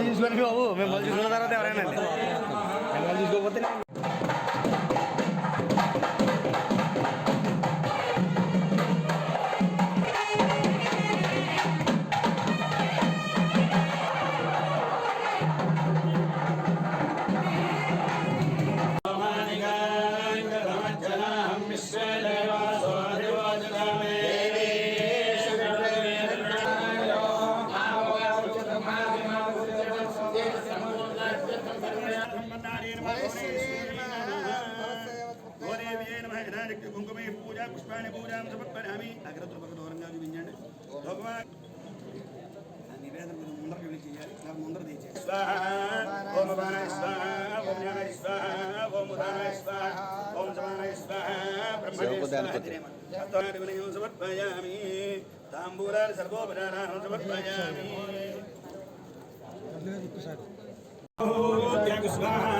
చూసుకోండి బాబు. మిమ్మల్ని చూసుకున్న తర్వాత ఎవరైనా అండి. Oh Deus vai.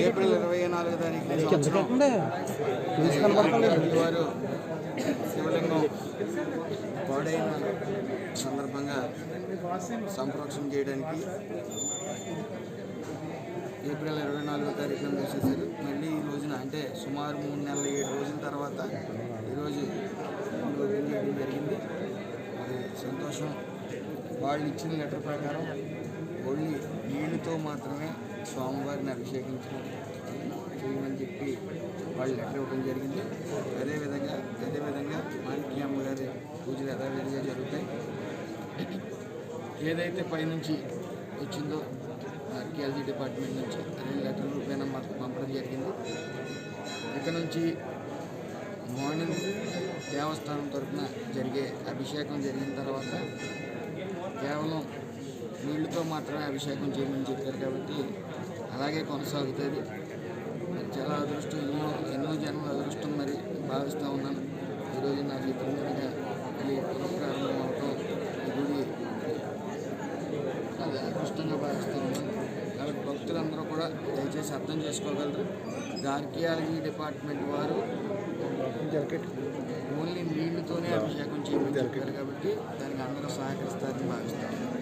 ఏప్రిల్ ఇరవై నాలుగు తారీఖు వారు శివలింగం పాడైన సందర్భంగా సంప్రోక్షణ చేయడానికి ఏప్రిల్ ఇరవై నాలుగో తారీఖున వేసేసారు మళ్ళీ ఈ రోజున అంటే సుమారు మూడు నెలల ఏడు రోజుల తర్వాత ఈరోజు ఓపెన్ జరిగింది. అది సంతోషం. వాళ్ళు ఇచ్చిన లెటర్ ప్రకారం ఓన్లీ నీళ్ళతో మాత్రమే స్వామివారిని అభిషేకించడం చేయమని చెప్పి వాళ్ళు లెటర్ ఇవ్వడం జరిగింది. అదేవిధంగా అదేవిధంగా మాణిక్య అమ్మగారి పూజలు యథావిధిగా జరుగుతాయి. ఏదైతే పైనుంచి వచ్చిందో ఆర్కియాలజీ డిపార్ట్మెంట్ నుంచి రెండు లెటర్ల రూపాయన మాకు పంపడం జరిగింది. ఇక్కడ నుంచి మార్నింగ్ దేవస్థానం తరఫున జరిగే అభిషేకం జరిగిన తర్వాత కేవలం నీళ్ళతో మాత్రమే అభిషేకం చేయమని చెప్పారు కాబట్టి అలాగే కొనసాగుతుంది. చాలా అదృష్టం ఎన్నో ఎన్నో జన్మల అదృష్టం మరి భావిస్తూ ఉన్నాను. ఈరోజు నా చేతుల మీద ఈ అవటం ఈ గుడి అది అదృష్టంగా భావిస్తూ ఉన్నాను కాబట్టి భక్తులందరూ కూడా దయచేసి అర్థం చేసుకోగలరు? ఆర్కియాలజీ డిపార్ట్మెంట్ వారు ఓన్లీ నీళ్ళతోనే అభిషేకం చేయమని చెప్పారు కాబట్టి దానికి అందరూ సహకరిస్తారని భావిస్తాను